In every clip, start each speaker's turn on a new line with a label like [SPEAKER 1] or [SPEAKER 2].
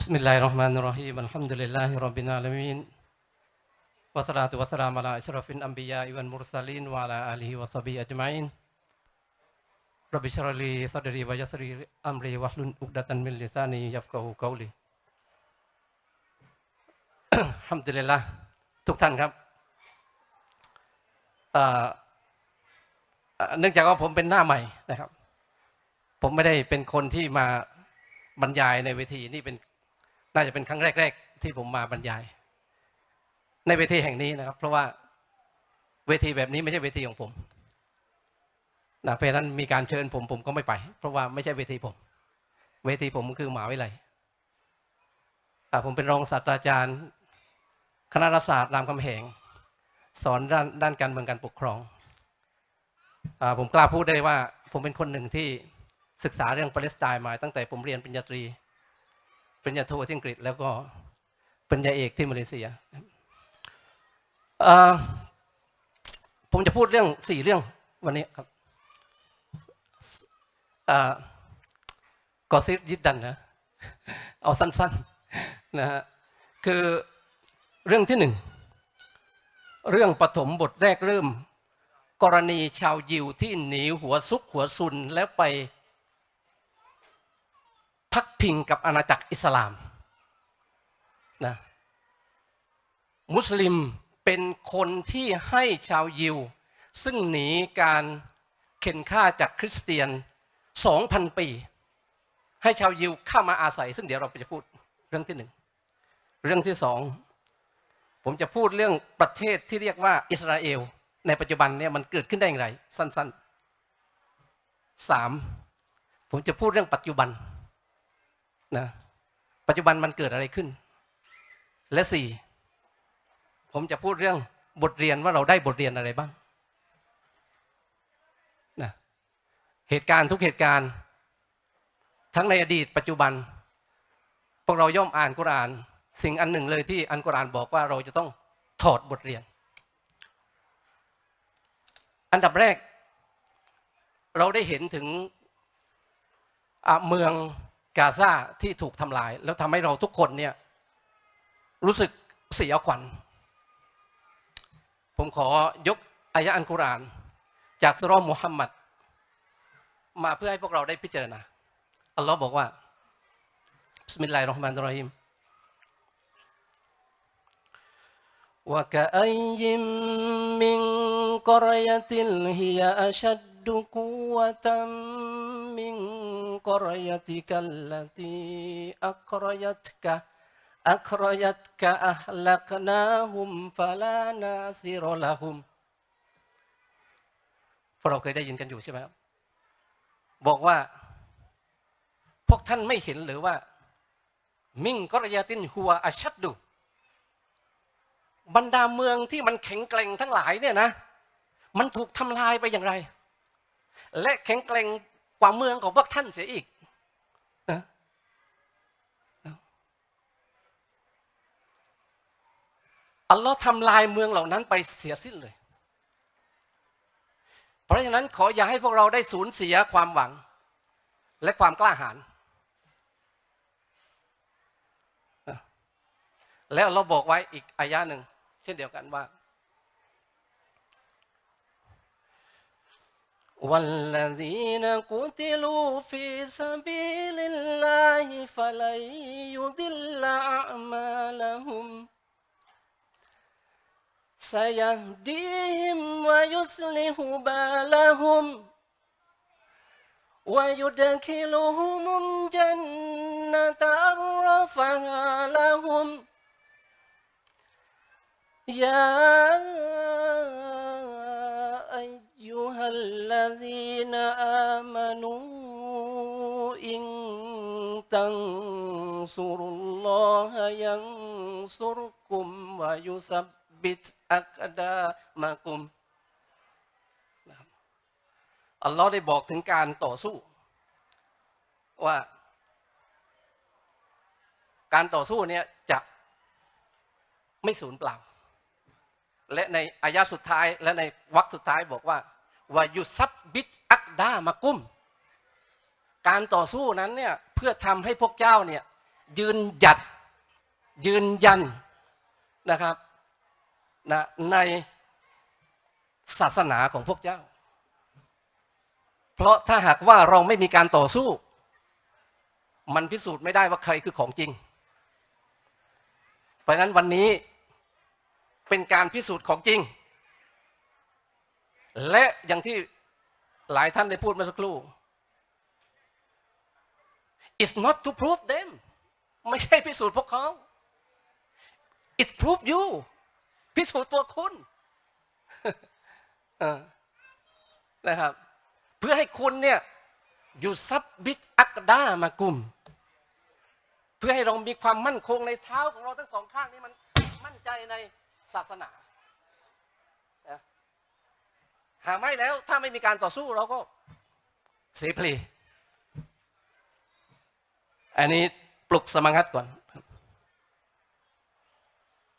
[SPEAKER 1] بسم الله الرحمن الرحيم الحمد لله رب العالمين والصلاة والسلام على أشرف الأنبياء والمرسلين وعلى آله وصحبه أجمعين رب اشرح لي صدري ويسر لي أمري واحلل عقدة من لساني يفقهوا قولي ฮัมดุลิลละทุกท่านครับเอ่อเอ่อเนื่องจากว่าผมเป็นหน้าใหม่นะครับ ผมไม่ได้เป็นคนที่มาบรรยายในเวทีนี่เป็น น่าจะเป็นครั้งแรก ๆ ที่ผมมาบรรยาย ในเวทีแห่งนี้นะครับ เพราะว่าเวทีแบบนี้ไม่ใช่เวทีของผมนะเพราะนั้นมีการเชิญผมผมก็ไม่ไป เพราะว่าไม่ใช่เวทีผม เวทีผมคือหมหาวิทยาลัยอ่ผมเป็นรองศาสตราจารย์ คณะรัฐศาสตร์รามคำแหง สอนด้านด้านการเมืองการปกครองอผมกล้าพูดได้ว่า ผมเป็นคนหนึ่งที่ศึกษาเรื่องปาเลสไตน์มาตั้งแต่ผมเรียนปริญญาตรี ปริญญาโทที่อังกฤษ แล้วก็ปริญญาเอกที่มาเลเซียผมจะพูดเรื่องสี่เรื่องวันนี้ครับกอซิยิดดันนะ เอาสั้นๆนะฮะคือเรื่องที่หนึ่ง เรื่องปฐมบทแรกเริ่ม กรณีชาวยิวที่หนีหัวซุกหัวซุนแล้วไป พักพิงกับอาณาจักรอิสลามนะมุสลิมเป็นคนที่ให้ชาวยิว ซึ่งหนีการเข็นฆ่าจากคริสเตียน 2,000 ปี ให้ชาวยิวเข้ามาอาศัย ซึ่งเดี๋ยวเราจะพูดเรื่องที่หนึ่งเรื่องที่สองผมจะพูดเรื่องประเทศที่เรียกว่าอิสราเอล ในปัจจุบันเนี่ยมันเกิดขึ้นได้อย่างไร สั้นๆสามผมจะพูดเรื่องปัจจุบัน นะปัจจุบันมันเกิดอะไรขึ้น และสี่ผมจะพูดเรื่องบทเรียนว่าเราได้บทเรียนอะไรบ้างนะเหตุการณ์ทุกเหตุการณ์ ทั้งในอดีตปัจจุบัน พวกเราย่อมอ่านกุราน สิ่งอันหนึ่งเลยที่อันกุรานบอกว่าเราจะต้องถอดบทเรียน อันดับแรก เราได้เห็นถึงเมือง กาซาที่ถูกทำลาย แล้วทำให้เราทุกคนเนี่ยรู้สึกเสียขวัญ ผมขอยกอายะอันกุรอาน จากสุเราะห์มุฮัมมัด มาเพื่อให้พวกเราได้พิจารณา อัลลอฮ์บอกว่า บิสมิลลาฮิรเราะห์มานิรเราะฮีม وكأي من قرية هي أشد قوة من قريتك التي أخرجتك أخرجتك أهلكناهم فلا ناصر لهم พวกเราเคยได้ยินกันอยู่ใช่ไหมครับบอกว่า พวกท่านไม่เห็นหรือว่า มิงกรยาตินหัวอาชัดดู บรรดาเมืองที่มันแข็งแกร่งทั้งหลายเนี่ยนะ มันถูกทำลายไปอย่างไร และแข็งแกร่ง กว่าเมืองของพวกท่านเสียอีกนะอัลลอฮ์ทำลายเมืองเหล่านั้นไปเสียสิ้นเลย เพราะฉะนั้นขออย่าให้พวกเราได้สูญเสียความหวัง และความกล้าหาญนะแล้วเราบอกไว้อีกอายะหนึ่งเช่นเดียวกันว่า والذين قتلوا في سبيل الله فلن يضل أعمالهم. سيهديهم ويصلح بالهم ويدخلهم الجنة عرفها لهم. يا أيها الذين آمنوا إن تنصروا الله ينصركم ويثبت أقدامكم อัลลอฮ์ได้บอกถึงการต่อสู้ ว่า การต่อสู้เนี่ยจะไม่สูญเปล่า และในอายะสุดท้าย และในวรรคสุดท้ายบอกว่า วายุซับบิดอักดามากุ้ม การต่อสู้นั้นเนี่ยเพื่อทำให้พวกเจ้าเนี่ยยืนหยัดยืนยันนะครับนะในศาสนาของพวกเจ้า เพราะถ้าหากว่าเราไม่มีการต่อสู้ มันพิสูจน์ไม่ได้ว่าใครคือของจริง เพราะนั้นวันนี้เป็นการพิสูจน์ของจริง และอย่างที่หลายท่านได้พูดเมื่อสักครู่ it's not to prove them ไม่ใช่พิสูจน์พวกเขา it's prove you พิสูจน์ตัวคุณนะครับ เพื่อให้คุณเนี่ยอยู่ซับบิดอักดามากุม เพื่อให้เรามีความมั่นคงในเท้าของเราทั้งสองข้างนี้มันมั่นใจในศาสนานะ หากไม่แล้วถ้าไม่มีการต่อสู้เราก็เสียเพลอันนี้ปลุกสมังัดก่อน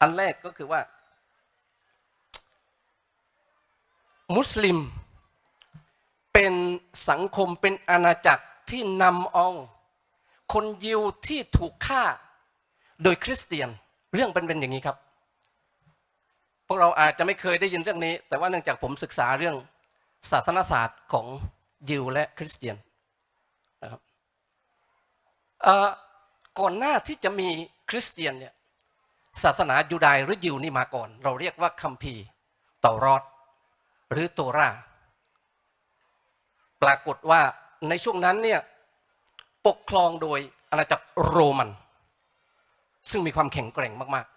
[SPEAKER 1] อันแรกก็คือว่า มุสลิม เป็นสังคมเป็นอาณาจักรที่นำเอาคนยิวที่ถูกฆ่า โดยคริสเตียน เรื่องเป็นเป็นอย่างนี้ครับ วกเราอาจจะไม่เคยได้ยินเรื่องนี้ แต่ว่าเนื่องจากผมศึกษาเรื่องศาสนศาสตร์ของยิวและคริสเตียนนะครับก่อนหน้าที่จะมีคริสเตียนเนี่ยศาสนายูดายหรือยิวนี่มาก่อน เราเรียกว่าคัมภีร์เตารอดหรือโตราปรากฏว่าในช่วงนั้นเนี่ยปกครองโดยอาณาจักรโรมัน ซึ่งมีความแข็งแกร่งมากๆ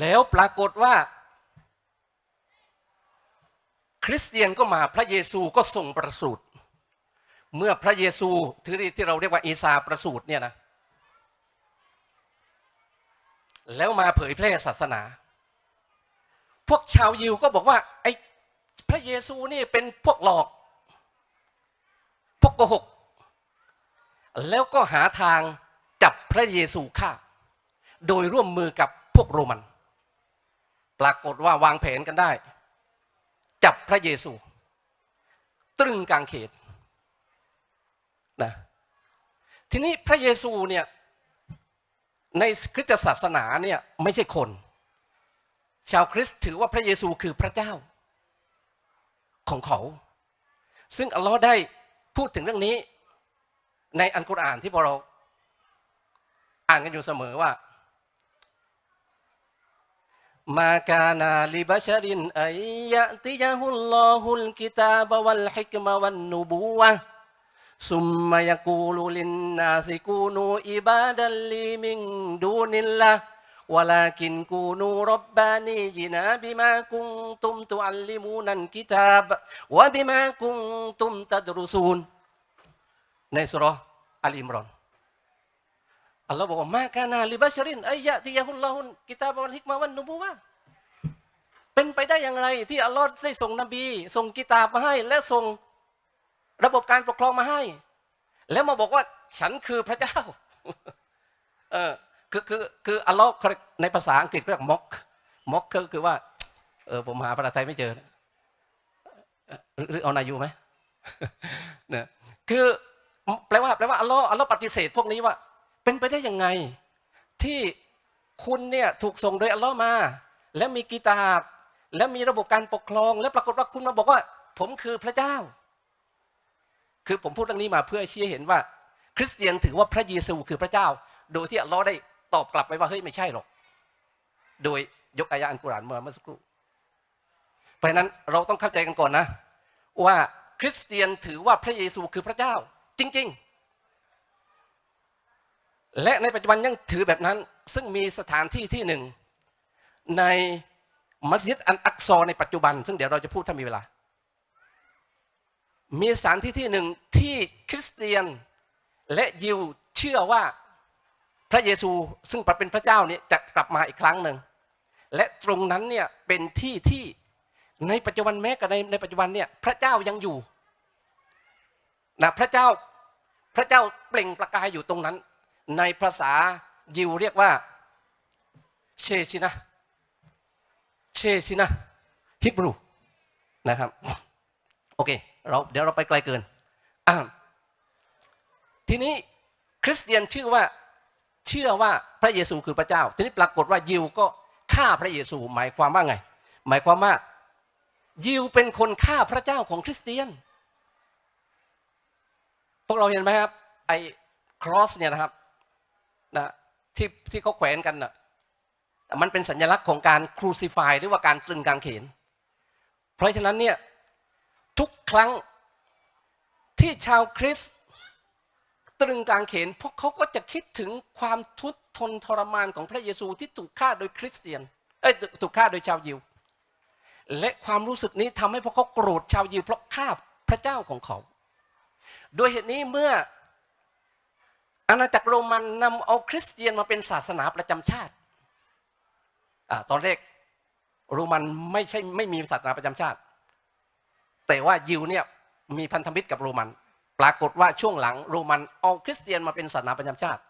[SPEAKER 1] แล้วปรากฏว่า คริสเตียนก็มาพระเยซูก็ทรงประสูติเมื่อพระเยซูที่ที่เราเรียกว่าอีสาประสูติเนี่ยนะแล้วมาเผยแพร่ศาสนา พวกชาวยิวก็บอกว่าไอ้พระเยซูนี่เป็นพวกหลอก พวกโกหก แล้วก็หาทางจับพระเยซูฆ่า โดยร่วมมือกับพวกโรมัน ปรากฏว่าวางแผนกันได้ จับพระเยซู ตรึงกลางเขตนะทีนี้พระเยซูเนี่ยในคริสตศาสนาเนี่ยไม่ใช่คน ชาวคริสต์ถือว่าพระเยซูคือพระเจ้าของเขา ซึ่งอัลลอฮ์ได้พูดถึงเรื่องนี้ ในอันกุรอานที่พวกเราอ่านกันอยู่เสมอว่า maka nali basharin ayatiyahullahul kitab wal hikmah wan nubuwah. Summa yakulu linnasi kunu ibadan li min dunillah. Walakin kunu rabbani jina bima kuntum kitab wa bima kuntum tadrusun. อัลลอฮ์บอกว่ามาคานาลิบัชรินไอยะติยะฮุลลอฮุนกิตาบวัลฮิกมาวันนุบูวะเป็นไปได้อย่างไร ที่อัลลอฮ์ได้ส่งนบี ส่งกิตาบมาให้ และส่งระบบการปกครองมาให้ แล้วมาบอกว่าฉันคือพระเจ้าเออคือคือคืออัลลอฮ์ในภาษาอังกฤษเรียกม็อกม็อกก็คือว่าเออผมหาภาษาไทยไม่เจอหรือเอานายูไหมเนี่ยคือแปลว่าแปลว่าอัลลอฮ์อัลลอฮ์ปฏิเสธพวกนี้ว่า เป็นไปได้ยังไง ที่คุณเนี่ยถูกส่งโดยอัลลอฮ์มา และมีกีตาบ และมีระบบการปกครอง และปรากฏว่าคุณมาบอกว่า ผมคือพระเจ้า คือผมพูดเรื่องนี้มาเพื่อชี้เห็นว่า คริสเตียนถือว่าพระเยซูคือพระเจ้า โดยที่อัลลอฮ์ได้ตอบกลับไปว่าเฮ้ยไม่ใช่หรอก โดยยกอายะอันกุรานมาเมื่อสักครู่เพราะนั้นเราต้องเข้าใจกันก่อนนะ ว่าคริสเตียนถือว่าพระเยซูคือพระเจ้า จริง ๆ และในปัจจุบันยังถือแบบนั้น ซึ่งมีสถานที่ที่หนึ่ง ในมัสยิดอันอักซอในปัจจุบัน ซึ่งเดี๋ยวเราจะพูดถ้ามีเวลา มีสถานที่ที่หนึ่งที่คริสเตียนและยิวเชื่อว่าพระเยซูซึ่งเป็นพระเจ้าเนี่ยจะกลับมาอีกครั้งหนึ่ง และตรงนั้นเนี่ยเป็นที่ที่ในปัจจุบันแม้กับในในปัจจุบันเนี่ยพระเจ้ายังอยู่นะพระเจ้าพระเจ้าเปล่งประกายอยู่ตรงนั้น ในภาษายิวเรียกว่าเชชินะเชชินะฮิบรูนะครับโอเคเราเดี๋ยวเราไปไกลเกินทีนี้คริสเตียนชื่อว่าเชื่อว่าพระเยซูคือพระเจ้า ทีนี้ปรากฏว่ายิวก็ฆ่าพระเยซู หมายความว่าไง หมายความว่ายิวเป็นคนฆ่าพระเจ้าของคริสเตียน พวกเราเห็นไหมครับไอ้ครอสเนี่ยนะครับ ที่ที่เขาแขวนกันน่ะมันเป็นสัญลักษณ์ของการครูซิฟายหรือว่าการตรึงกางเขน เพราะฉะนั้นเนี่ยทุกครั้งที่ชาวคริสต์ตรึงกางเขนพวกเขาก็จะคิดถึงความทุกข์ทนทรมานของพระเยซูที่ถูกฆ่าโดยคริสเตียนเอ้ยถูกฆ่าโดยชาวยิว และความรู้สึกนี้ทำให้พวกเขาโกรธชาวยิวเพราะฆ่าพระเจ้าของเขา โดยเหตุนี้เมื่อ อาณาจักรโรมันนำเอาคริสเตียนมาเป็นศาสนาประจำชาติอตอนแรกโรมันไม่ใช่ไม่มีศาสนาประจำชาติ แต่ว่ายิวเนี่ยมีพันธมิตรกับโรมัน ปรากฏว่าช่วงหลังโรมันเอาคริสเตียนมาเป็นศาสนาประจำชาติ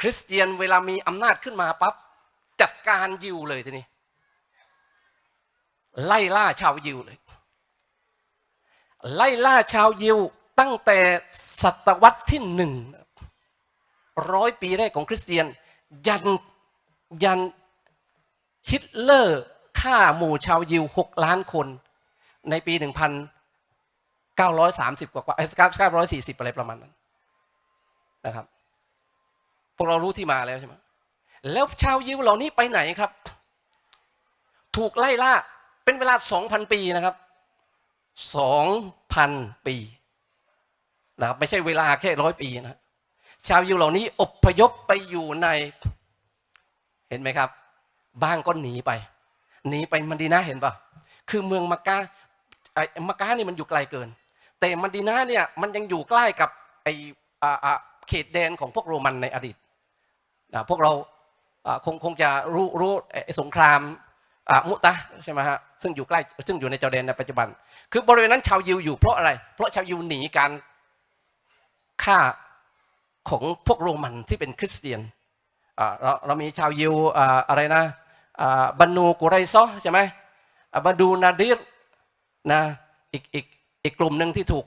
[SPEAKER 1] คริสเตียนเวลามีอำนาจขึ้นมาปั๊บจัดการยิวเลยทีนี้ ไล่ล่าชาวยิวเลย ไล่ล่าชาวยิวตั้งแต่ศตวรรษที่หนึ่ง ร้อยปีแรกของคริสเตียน ยันยันฮิตเลอร์ฆ่าหมู่ชาวยิวหกล้านคน ในปีหนึ่งพันเก้าร้อยสามสิบกว่าเก้าร้อยสี่สิบอะไรประมาณนั้นนะครับ พวกเรารู้ที่มาแล้วใช่ไหมแล้วชาวยิวเหล่านี้ไปไหนครับ ถูกไล่ล่าเป็นเวลาสองพันปีนะครับสองพันปีนะครับไม่ใช่เวลาแค่ร้อยปีนะ ชาวยิวเหล่านี้อพยพไปอยู่ใน เห็นไหมครับ บ้างก็หนีไป หนีไปมันดีนาเห็นปะคือเมืองมักกะไอ้มักกะนี่มันอยู่ไกลเกิน แต่มันดีนาเนี่ยมันยังอยู่ใกล้กับไอ้เขตแดนของพวกโรมันในอดีตนะพวกเราคงคงจะรู้รู้สงครามมุตะใช่ไหมฮะซึ่งอยู่ใกล้ซึ่งอยู่ในจอร์แดนในปัจจุบัน คือบริเวณนั้นชาวยิวอยู่เพราะอะไร เพราะชาวยิวหนีการฆ่า ของพวกโรมันที่เป็นคริสเตียนเราเรามีชาวยิวอะไรนะบันูกุไรซอใช่ไหมบัดูนาดิรนะอีกอีกอีกกลุ่มหนึ่งที่ถูก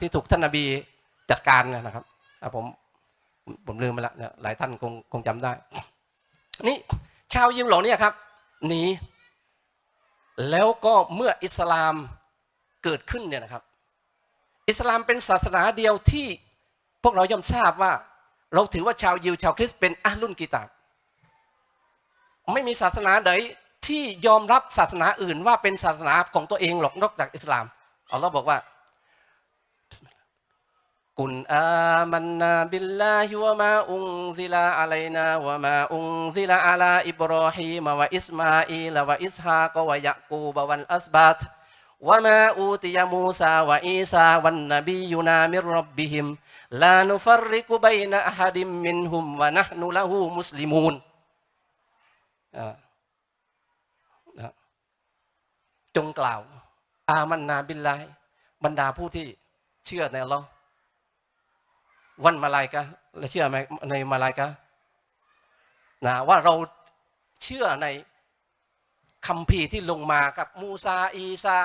[SPEAKER 1] ที่ถูกท่านนบีจัดการนะครับผมผมลืมไปล้วหลายท่านคงคงจำได้ นี่ชาวยิวเหล่านี้ครับหนีแล้วก็เมื่ออิสลามเกิดขึ้นเนี่ยนะครับ อิสลามเป็นศาสนาเดียวที่ พวกเราย่อมทราบว่า เราถือว่าชาวยิวชาวคริสต์เป็นอาลุนกีตาบไม่มีศาสนาใดที่ยอมรับศาสนาอื่นว่าเป็นศาสนาของตัวเองหรอกนอกจากอิสลามอัลลอฮ์บอกว่ากุนอามันนาบิลลาฮิวะมาอุงซิลาอะลัยนาวะมาอุงซิลาอะลาอิบรอฮีมวะอิสมาอีลวะอิสฮากวะยะกูบวันอัสบัต วะมาอูติยมูซาวะอีซาวันนบียูนามิรับบิฮิมลานุฟริกุบัยนะอะฮัดิมมินฮุมวะนะนุละหูมุสลิมูนจงกล่าว อามันนาบิลลาบรรดาผู้ที่เชื่อในอัลลอฮ์วันมาลายกะและเชื่อในมาลายกะนะว่าเราเชื่อในคำพีที่ลงมากับมูซาอีซา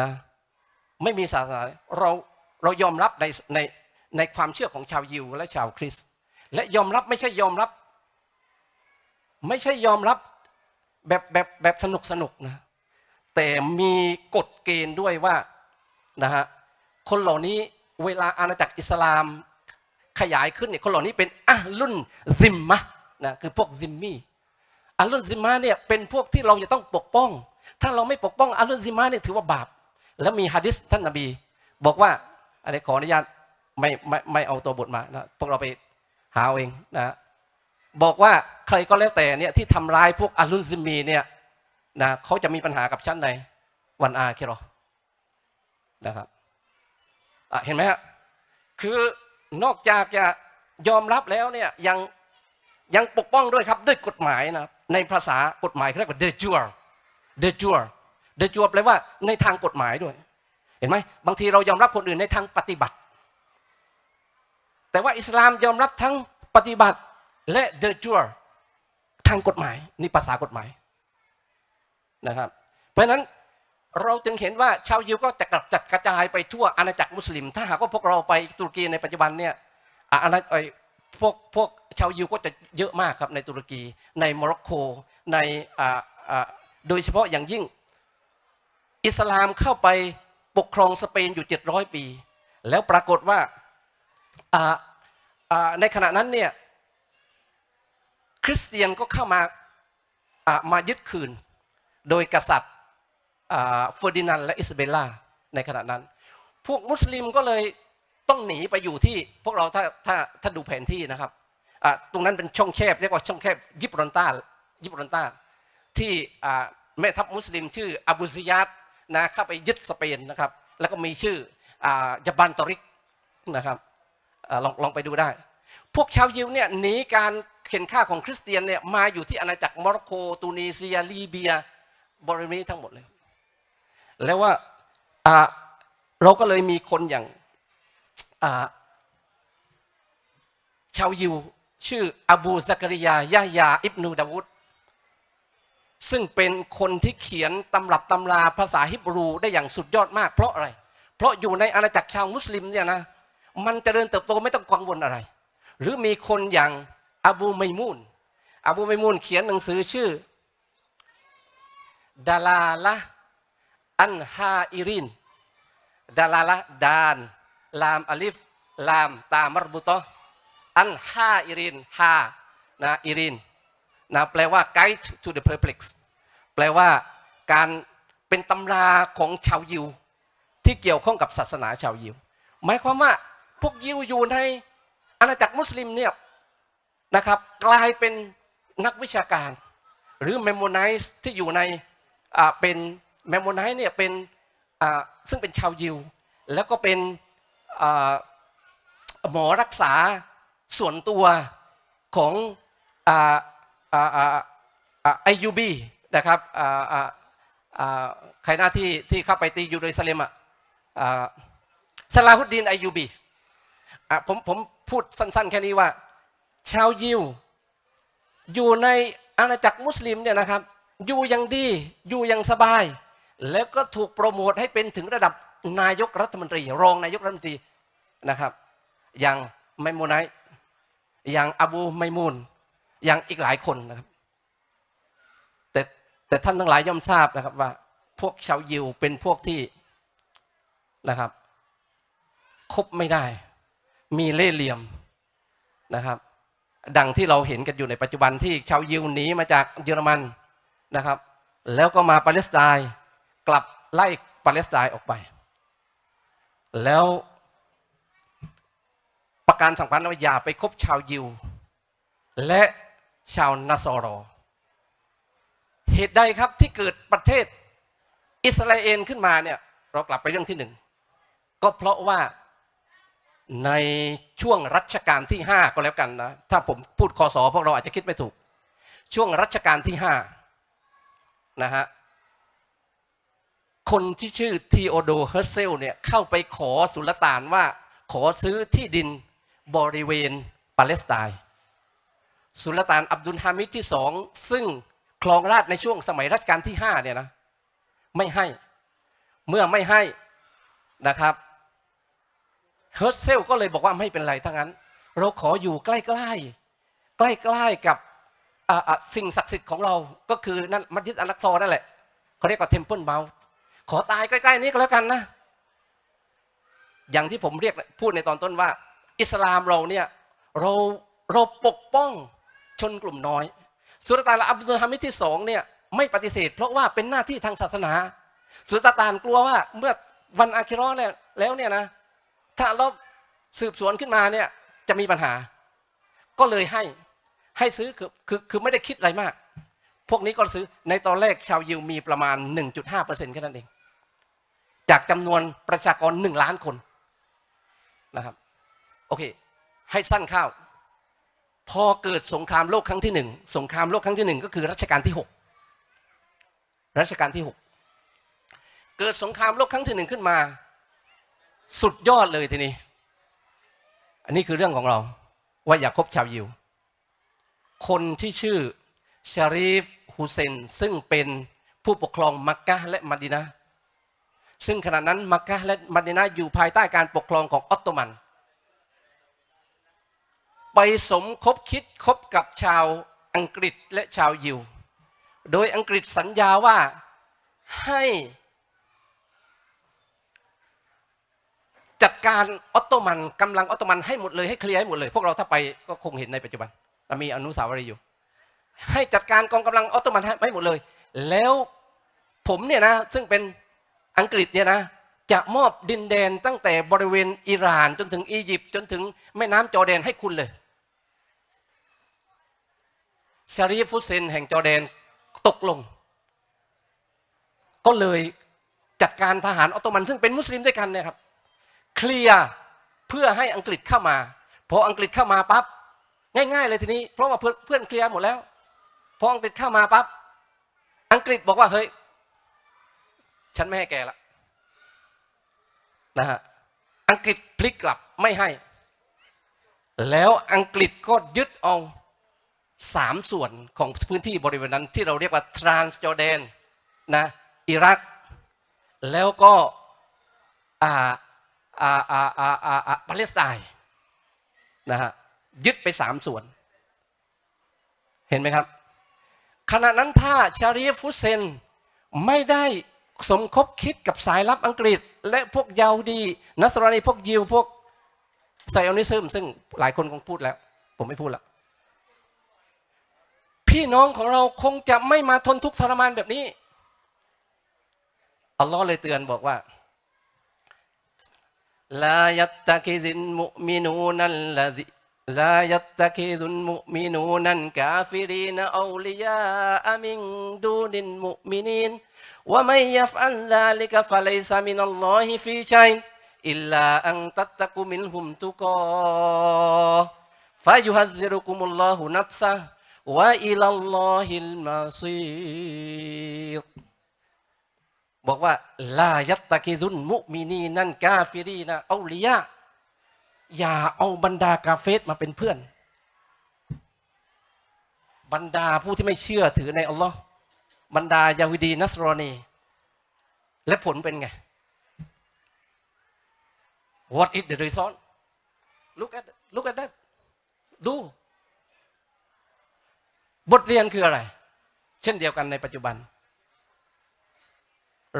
[SPEAKER 1] นะ ไม่มีศาสนาเราเรายอมรับในในในความเชื่อของชาวยิวและชาวคริสต์และยอมรับไม่ใช่ยอมรับ ไม่ใช่ยอมรับแบบแบบแบบสนุกสนุกนะ แต่มีกฎเกณฑ์ด้วยว่านะฮะคนเหล่านี้เวลาอาณาจักรอิสลามขยายขึ้นเนี่ยคนเหล่านี้เป็นอะลุนซิมมะนะคือพวกซิมมี่อะลุนซิมมะเนี่ยเป็นพวกที่เราจะต้องปกป้อง ถ้าเราไม่ปกป้องอะลุนซิมมะเนี่ยถือว่าบาป แล้วมีฮะดิษท่านนบี บอกว่าอะไรขออนุญาตไม่ไม่ไม่เอาตัวบทมานะพวกเราไปหาเองนะบอกว่าใครก็แล้วแต่เนี่ยที่ทำร้ายพวกอาลุนซิมีเนี่ยนะเขาจะมีปัญหากับฉันในวันอาคิรอนะครับเห็นไหมฮะคือนอกจากจะยอมรับแล้วเนี่ยยังยังปกป้องด้วยครับด้วยกฎหมายนะในภาษากฎหมายเรียกว่า de jure de jure de jure แปลว่าในทางกฎหมายด้วย เห็นไหมบางทีเรายอมรับคนอื่นในทางปฏิบัติ แต่ว่าอิสลามยอมรับทั้งปฏิบัติและ de jure ทางกฎหมายนี่ภาษากฎหมายนะครับ เพราะฉะนั้นเราจึงเห็นว่าชาวยิวก็จะกระจัดกระจายไปทั่วอาณาจักรมุสลิม ถ้าหากว่าพวกเราไปตุรกีในปัจจุบันเนี่ยอะอันนั้นไอ้พวกพวกชาวยิวก็จะเยอะมากครับในตุรกี ในโมร็อกโกในอ่าอ่าโดยเฉพาะอย่างยิ่ง อิสลามเข้าไปปกครองสเปนอยู่ 700 ปี แล้วปรากฏว่าในขณะนั้นเนี่ยคริสเตียนก็เข้ามามายึดคืน โดยกษัตริย์เฟอร์ดินานด์และอิสเบลล่าในขณะนั้น พวกมุสลิมก็เลยต้องหนีไปอยู่ที่พวกเราถ้าถ้าถ้าดูแผนที่นะครับตรงนั้นเป็นช่องแคบเรียกว่าช่องแคบยิบรอนตายิบรอนตาที่แม่ทัพมุสลิมชื่ออบูซิยัด นะเข้าไปยึดสเปนนะครับ แล้วก็มีชื่ออ่าบันตอริกนะครับอลองลองไปดูได้ พวกชาวยิวเนี่ยหนีการเข็นฆ่าของคริสเตียนเนี่ยมาอยู่ที่อาณาจักรโมร็อกโกตูนิเซียลีเบีย บริเวณนี้ทั้งหมดเลย แล้วว่าเราก็เลยมีคนอย่างาชาวยิว ชื่ออบูซักริยายะยาอิบนูดาวุฒ ซึ่งเป็นคนที่เขียนตำรับตำราภาษาฮิบรูได้อย่างสุดยอดมากเพราะอะไร เพราะอยู่ในอาณาจักรชาวมุสลิมเนี่ยนะมันจเจริญเติบโตไม่ต้องกังวลอะไร หรือมีคนอย่างอบูไมมูนอบูไมมูนเขียนหนังสือชื่อดาลาละอันฮาอิรินดาลาละดานลามอลิฟลามตามรบุตออันฮาอิรินฮานะอิริน นะแปลว่า guide to the perplex แปลว่าการเป็นตำราของชาวยิว ที่เกี่ยวข้องกับศาสนาชาวยิว หมายความว่าพวกยิวอยู่ในอาณาจักรมุสลิมเนี่ยนะครับกลายเป็นนักวิชาการ หรือเมมโมไนส์ที่อยู่ในเป็นเมมโมไนส์เนี่ยเป็นซึ่งเป็นชาวยิว แล้วก็เป็นหมอรักษาส่วนตัวของ ไอยูบีนะครับใครหน้าที่ที่เข้าไปตียูเรซาเลมอะอ่าซาลาฮุดดีนไอยูบีผมผมพูดสั้น ๆ แค่นี้ว่า ชาวยิว อยู่ในอาณาจักรมุสลิมเนี่ยนะครับ อยู่อย่างดีอยู่อย่างสบาย แล้วก็ถูกโปรโมทให้เป็นถึงระดับนายกรัฐมนตรี รองนายกรัฐมนตรีนะครับ อย่างไมมูไนอย่างอบูไมมูน อย่างอีกหลายคนนะครับ แต่แต่ท่านทั้งหลายย่อมทราบนะครับว่า พวกชาวยิวเป็นพวกที่นะครับ คบไม่ได้ มีเล่ห์เหลี่ยมนะครับ ดังที่เราเห็นกันอยู่ในปัจจุบันที่ชาวยิวหนีมาจากเยอรมันนะครับ แล้วก็มาปาเลสไตน์กลับไล่ปาเลสไตน์ออกไป แล้วประการสำคัญว่าอย่าไปคบชาวยิว และ ชาวนาซอรอ เหตุใดครับที่เกิดประเทศอิสราเอลขึ้นมาเนี่ยเรากลับไปเรื่องที่หนึ่งก็เพราะว่าในช่วงรัชกาลที่ห้าก็แล้วกันนะ ถ้าผมพูดคอสอพวกเราอาจจะคิดไม่ถูก ช่วงรัชกาลที่ห้านะฮะคนที่ชื่อทีโอโดเฮอร์เซลเนี่ยเข้าไปขอสุลต่านว่าขอซื้อที่ดินบริเวณปาเลสไตน์ สุลต่านอับดุลฮามิดที่สองซึ่งครองราชในช่วงสมัยรัชกาลที่ห้าเนี่ยนะไม่ให้เมื่อไม่ให้นะครับเฮิร์ตเซลก็เลยบอกว่าไม่เป็นไรทั้งนั้น เราขออยู่ใกล้ๆ ใกล้ๆกับสิ่งศักดิ์สิทธิ์ของเราก็คือนั่นมัสยิดอัลลักซอนั่นแหละเขาเรียกว่าเทมเพิลเมาขอตายใกล้ ๆ นี้ก็แล้วกันนะอย่างที่ผมเรียกพูดในตอนต้นว่า อิสลามเราเนี่ยเราเราปกป้อง ชนกลุ่มน้อยสุลต่านอับดุลฮามิดที่สองเนี่ยไม่ปฏิเสธ เพราะว่าเป็นหน้าที่ทางศาสนา สุลต่านกลัวว่าเมื่อวันอาคิรอแล้วแล้วเนี่ยนะถ้าเราสืบสวนขึ้นมาเนี่ยจะมีปัญหา ก็เลยให้ให้ซื้อคือคือคือไม่ได้คิดอะไรมาก พวกนี้ก็ซื้อในตอนแรกชาวยิวมีประมาณ 1.5%แค่นั้นเอง จากจำนวนประชากร 1 ล้านคนนะครับโอเค ให้สั้นข้าว พอเกิดสงครามโลกครั้งที่หนึ่งสงครามโลกครั้งที่หนึ่งก็คือรัชกาลที่หกรัชกาลที่หกเกิดสงครามโลกครั้งที่หนึ่งขึ้นมา สุดยอดเลยทีนี้ อันนี้คือเรื่องของเราว่าอย่าคบชาวยิว คนที่ชื่อชารีฟฮุเซนซึ่งเป็นผู้ปกครองมักกะและมาดินาซึ่งขณะนั้นมักกะและมาดินาอยู่ภายใต้การปกครองของออตโตมัน ไปสมคบคิดคบกับชาวอังกฤษและชาวยิว โดยอังกฤษสัญญาว่าให้จัดการออตโตมันกำลังออตโตมันให้หมดเลยให้เคลียร์ให้หมดเลย พวกเราถ้าไปก็คงเห็นในปัจจุบันเรามีอนุสาวรีย์อยู่ ให้จัดการกองกำลังออตโตมันให้หมดเลย แล้วผมเนี่ยนะซึ่งเป็นอังกฤษเนี่ยนะจะมอบดินแดนตั้งแต่บริเวณอิหร่านจนถึงอียิปต์จนถึงแม่น้ำจอร์แดนให้คุณเลย ชารีฟุเซนแห่งจอร์แดนตกลง ก็เลยจัดการทหารออตโตมัน ซึ่งเป็นมุสลิมด้วยกันเนี่ยครับเคลียร์เพื่อให้อังกฤษเข้ามาพออังกฤษเข้ามาปั๊บง่าย ๆ เลยทีนี้ เพราะว่าเพื่อนเพื่อนเคลียร์หมดแล้วพออังกฤษเข้ามาปั๊บอังกฤษบอกว่าเฮ้ยฉันไม่ให้แกละนะฮะอังกฤษพลิกกลับไม่ให้ แล้วอังกฤษก็ยึดเอา สามส่วนของพื้นที่บริเวณนั้นที่เราเรียกว่าทรานส์จอร์แดนนะอิรัก แล้วก็อ่าอ่าอ่าอ่าอ่าปาเลสไตน์นะฮะยึดไปสามส่วน เห็นไหมครับ ขณะนั้นถ้าชารีฟฟุเซนไม่ได้สมคบคิดกับสายลับอังกฤษ และพวกเยาวดี นัสรานีพวกยิวพวกไซออนิซึมซึ่งหลายคนคงพูดแล้ว ผมไม่พูดละ พี่น้องของเราคงจะไม่มาทนทุกข์ทรมานแบบนี้ อัลลอฮ์เลยเตือนบอกว่าลายัตตะคิซินมุมินูนันละซิลายัตตะคิซุนมุมินูนันกาฟิรีนอูลิยาอามิงดูนินมุมินินว่าไม่ยัฟอันลาลิกฟะเลซามินอัลลอฮิฟีชัยอิลลาอังตัตตะกุมินหุมตุกอฟายุฮัซิรุกุมุลลอฮุนับซะ وإلى الله المصير บอกว่าลายัตตะกิซุนมุมินีนั่นกาฟิรีนะเอาลิยะอย่าเอาบรรดากาเฟสมาเป็นเพื่อน บรรดาผู้ที่ไม่เชื่อถือในอัลลอฮ์บรรดายาวิดีนัสรอนี และผลเป็นไง What is the result look at look at that บทเรียนคืออะไร เช่นเดียวกันในปัจจุบัน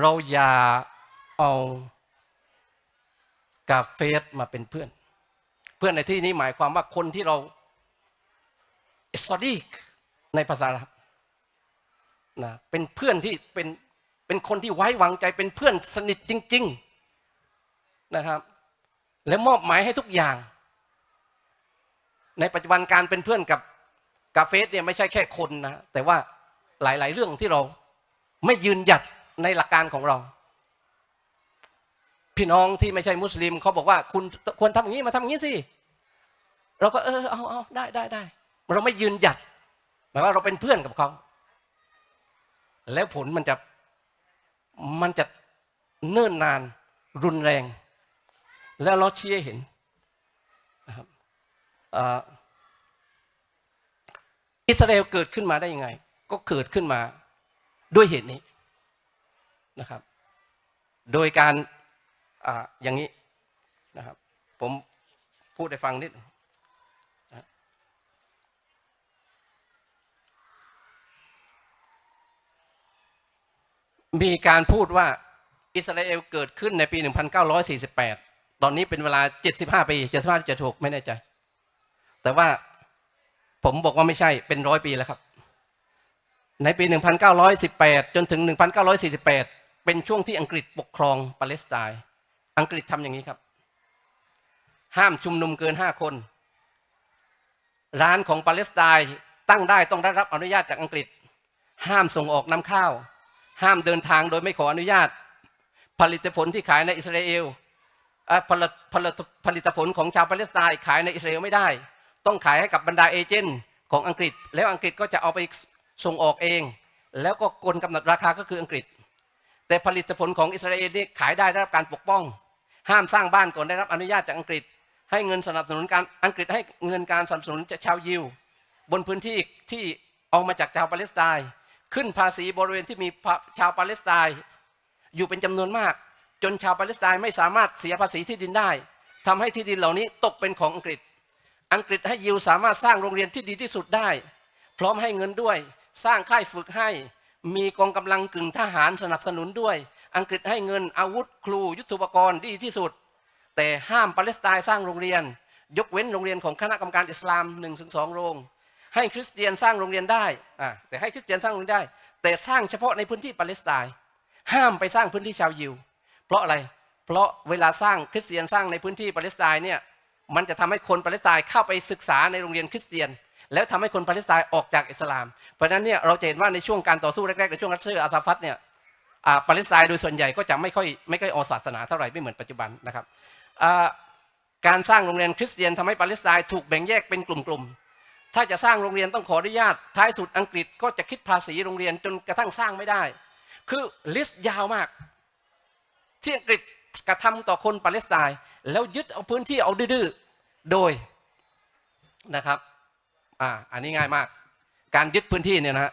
[SPEAKER 1] เราอย่าเอากาเฟสมาเป็นเพื่อน เพื่อนในที่นี้หมายความว่าคนที่เราอิสดีกในภาษาครับนะเป็นเพื่อนที่เป็นเป็นคนที่ไว้วางใจเป็นเพื่อนสนิทจริง ๆนะครับ และมอบหมายให้ทุกอย่าง ในปัจจุบันการเป็นเพื่อนกับ กาเฟสเนี่ยไม่ใช่แค่คนนะ แต่ว่าหลาย ๆ เรื่องที่เราไม่ยืนหยัดในหลักการของเรา พี่น้องที่ไม่ใช่มุสลิมเขาบอกว่าคุณควรทำอย่างนี้มาทำอย่างนี้สิเราก็เออเอาเอาได้ได้ได้เราไม่ยืนหยัดหมายว่าเราเป็นเพื่อนกับเขาแล้วผลมันจะมันจะเนิ่นนานรุนแรง แล้วเราเชี้ให้เห็นนะครับ อิสราเอลเกิดขึ้นมาได้ยังไง ก็เกิดขึ้นมาด้วยเหตุนี้นะครับ โดยการออย่างนี้นะครับ ผมพูดให้ฟังนิดมีการพูดว่าอิสราเอลเกิดขึ้นในปี 1948 ตอนนี้เป็นเวลา 75 ปี 75จะถูกไม่แน่ใจ แต่ว่า ผมบอกว่าไม่ใช่เป็นร้อยปีแล้วครับ ในปี 1918 จนถึง 1948 เป็นช่วงที่อังกฤษปกครองปาเลสไตน์อังกฤษทำอย่างนี้ครับ ห้ามชุมนุมเกินห้าคน ร้านของปาเลสไตน์ตั้งได้ต้องได้รับอนุญาตจากอังกฤษ ห้ามส่งออกน้ำข้าว ห้ามเดินทางโดยไม่ขออนุญาต ผลิตผลที่ขายในอิสราเอลผลิตผลของชาวปาเลสไตน์ขายในอิสราเอลไม่ได้ ต้องขายให้กับบรรดาเอเจนต์ของอังกฤษ แล้วอังกฤษก็จะเอาไปส่งออกเอง แล้วก็กลกำหนดราคาก็คืออังกฤษ แต่ผลิตผลของอิสราเอลนี่ขายได้ได้รับการปกป้อง ห้ามสร้างบ้านก่อนได้รับอนุญาตจากอังกฤษ ให้เงินสนับสนุนการอังกฤษให้เงินการสนับสนุนจากชาวยิว บนพื้นที่ที่เอามาจากชาวปาเลสไตน์ขึ้นภาษีบริเวณที่มีชาวปาเลสไตน์อยู่เป็นจำนวนมาก จนชาวปาเลสไตน์ไม่สามารถเสียภาษีที่ดินได้ทำให้ที่ดินเหล่านี้ตกเป็นของอังกฤษ อังกฤษให้ยิวสามารถสร้างโรงเรียนที่ดีที่สุดได้ พร้อมให้เงินด้วย สร้างค่ายฝึกให้ มีกองกำลังกึ่งทหารสนับสนุนด้วย อังกฤษให้เงินอาวุธครูยุทโธปกรณ์ดีที่สุด แต่ห้ามปาเลสไตน์สร้างโรงเรียน ยกเว้นโรงเรียนของคณะกรรมการอิสลาม1นถึงสโรง ให้คริสเตียนสร้างโรงเรียนได้อ่าแต่ให้คริสเตียนสร้างโรงเรียนได้ แต่สร้างเฉพาะในพื้นที่ปาเลสไตน์ห้ามไปสร้างพื้นที่ชาวยิว เพราะอะไร เพราะเวลาสร้างคริสเตียนสร้างในพื้นที่ปาเลสไตน์เนี่ย มันจะทำให้คนปาเลสไตน์เข้าไปศึกษาในโรงเรียนคริสเตียน แล้วทำให้คนปาเลสไตน์ออกจากอิสลาม เพราะฉะนั้นเนี่ยเราจะเห็นว่าในช่วงการต่อสู้แรกๆในช่วงรัสเซอร์อาซาฟัตเนี่ยปาเลสไตน์โดยส่วนใหญ่ก็จะไม่ค่อยไม่ค่อยออกศาสนาเท่าไหร่ไม่เหมือนปัจจุบันนะครับการสร้างโรงเรียนคริสเตียนทำให้ปาเลสไตน์ถูกแบ่งแยกเป็นกลุ่มๆ ถ้าจะสร้างโรงเรียนต้องขออนุญาต ท้ายสุดอังกฤษก็จะคิดภาษีโรงเรียนจนกระทั่งสร้างไม่ได้ คือลิสต์ยาวมากที่อังกฤษ กระทำต่อคนปาเลสไตน์แล้วยึดเอาพื้นที่เอาดื้อโดยนะครับอ่าอันนี้ง่ายมาก การยึดพื้นที่เนี่ยนะฮะ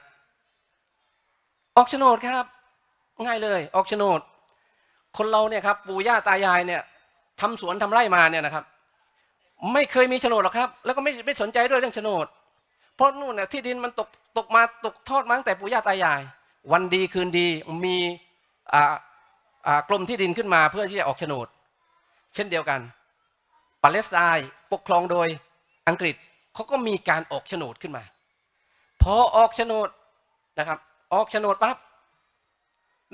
[SPEAKER 1] ออกโฉนดครับ ง่ายเลยออกโฉนด คนเราเนี่ยครับปู่ย่าตายายเนี่ยทำสวนทำไร่มาเนี่ยนะครับ ไม่เคยมีโฉนดหรอกครับ แล้วก็ไม่ไม่สนใจด้วยเรื่องโฉนด เพราะนู่นเนี่ยที่ดินมันตกตกมาตกทอดมาตั้งแต่ปู่ย่าตายาย วันดีคืนดีมีอ่า กรมที่ดินขึ้นมาเพื่อที่จะออกโฉนด เช่นเดียวกัน ปาเลสไตน์ปกครองโดยอังกฤษเขาก็มีการออกโฉนดขึ้นมา พอออกโฉนดนะครับ ออกโฉนดปั๊บ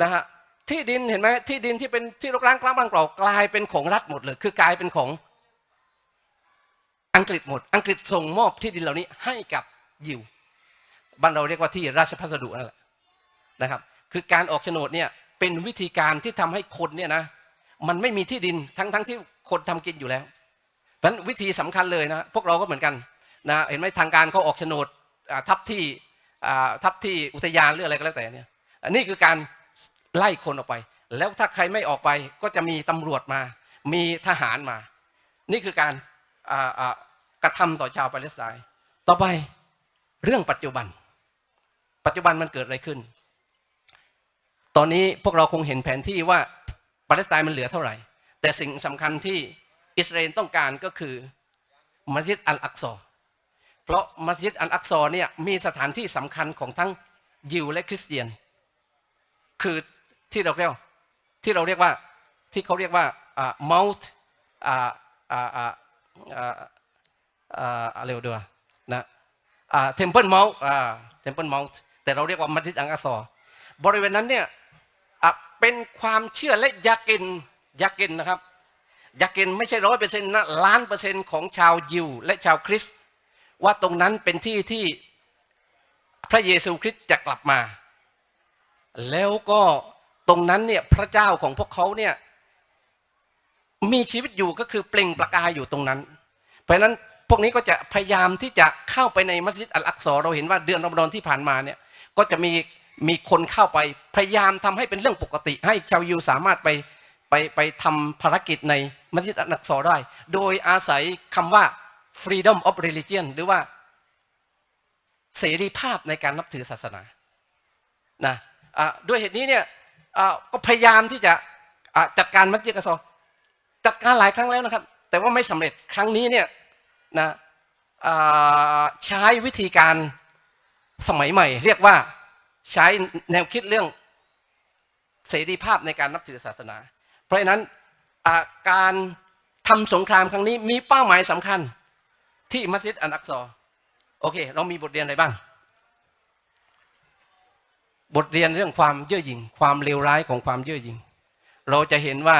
[SPEAKER 1] นะฮะที่ดินเห็นไหมที่ดินที่เป็นที่รกร้างกล้างบางเปล่ากลายเป็นของรัฐหมดเลย คือกลายเป็นของอังกฤษหมด อังกฤษส่งมอบที่ดินเหล่านี้ให้กับยิวบ้านเราเรียกว่าที่ราชพัสดุนั่นแหละนะครับ คือการออกโฉนดเนี่ย เป็นวิธีการที่ทำให้คนเนี่ยนะมันไม่มีที่ดินทั้งทั้งที่คนทำกินอยู่แล้ว เพราะฉะนั้นวิธีสำคัญเลยนะพวกเราก็เหมือนกันนะเห็นไหมทางการเขาออกโฉนดทับที่ทับที่อุทยานหรืออะไรก็แล้วแต่เนี่ยอันนี้คือการไล่คนออกไป แล้วถ้าใครไม่ออกไปก็จะมีตำรวจมา มีทหารมา นี่คือการกระทำต่อชาวปาเลสไตน์ต่อไปเรื่องปัจจุบัน ปัจจุบันมันเกิดอะไรขึ้น ตอนนี้พวกเราคงเห็นแผนที่ว่าปาเลสไตน์มันเหลือเท่าไหร่ แต่สิ่งสำคัญที่อิสราเอลต้องการก็คือมัสยิดอัลอักซอเพราะมัสยิดอัลอักซอเนี่ยมีสถานที่สำคัญของทั้งยิวและคริสเตียน คือที่เราเรียกที่เราเรียกว่าที่เขาเรียกว่าเมาส์อะไรวะด้วนะเทมเพิลเมาส์เทมเพิลเมาส์แต่เราเรียกว่ามัสยิดอัลอักซอบริเวณนั้นเนี่ย เป็นความเชื่อและยากินยากินนะครับยากินไม่ใช่ร้อยเปอร์เซ็นต์นะล้านเปอร์เซ็นต์ของชาวยิวและชาวคริสต์ว่าตรงนั้นเป็นที่ที่พระเยซูคริสต์จะกลับมา แล้วก็ตรงนั้นเนี่ยพระเจ้าของพวกเขาเนี่ยมีชีวิตอยู่ก็คือเปล่งประกายอยู่ตรงนั้น เพราะนั้นพวกนี้ก็จะพยายามที่จะเข้าไปในมัสยิดอัลอักซอเราเห็นว่าเดือนรอมฎอนที่ผ่านมาเนี่ยก็จะมี มีคนเข้าไปพยายามทำให้เป็นเรื่องปกติ ให้ชาวยิวสามารถไปไปไปทำภารกิจในมัสยิดอัลอักซอได้ โดยอาศัยคำว่า freedom of religion หรือว่าเสรีภาพในการนับถือศาสนานะะด้วยเหตุนี้เนี่ยก็พยายามที่จะะจัดการมัสยิดอัลอักซอจัดการหลายครั้งแล้วนะครับ แต่ว่าไม่สำเร็จครั้งนี้เนี่ยนะใช้วิธีการสมัยใหม่ เรียกว่า ใช้แนวคิดเรื่องเสรีภาพในการนับถือศาสนา เพราะฉะนั้นาการทำสงครามครั้งนี้มีเป้าหมายสำคัญที่มัสยิดอันอักซอโอเค เรามีบทเรียนอะไรบ้าง บทเรียนเรื่องความเย่อหยิ่ง ความเลวร้ายของความเย่อหยิ่ง เราจะเห็นว่า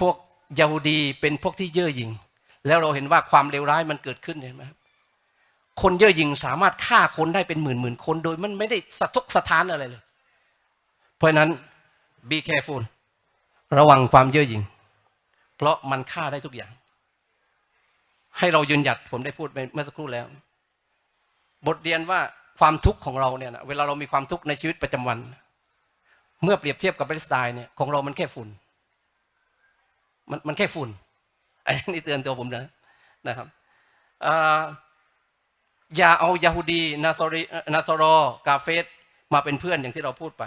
[SPEAKER 1] พวกยาฮูดีเป็นพวกที่เย่อหยิ่ง แล้วเราเห็นว่าความเลวร้ายมันเกิดขึ้นเห็นไหมครับ คนเย่อหยิ่งสามารถฆ่าคนได้เป็นหมื่นหมื่นคน โดยมันไม่ได้สะทกสะท้านอะไรเลย เพราะนั้น be careful ระวังความเย่อหยิ่ง เพราะมันฆ่าได้ทุกอย่าง ให้เรายืนหยัดผมได้พูดไปเมื่อสักครู่แล้ว บทเรียนว่าความทุกข์ของเราเนี่ยนะเวลาเรามีความทุกข์ในชีวิตประจำวัน เมื่อเปรียบเทียบกับปาเลสไตน์เนี่ยของเรามันแค่ฝุ่น มันมันแค่ฝุ่นอันนี้เตือนตัวผมนะนะครับ อย่าเอายาฮูดีนาซอรีนาซอรอกาเฟสมาเป็นเพื่อนอย่างที่เราพูดไป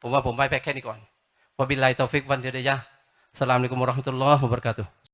[SPEAKER 1] ผมว่าผมไปแค่นี้ก่อนวบิลไลตอฟิกวันเดียดยะสลามอะลัยกุมุรเราะห์มะตุลลอฮ์มุบรักาตุ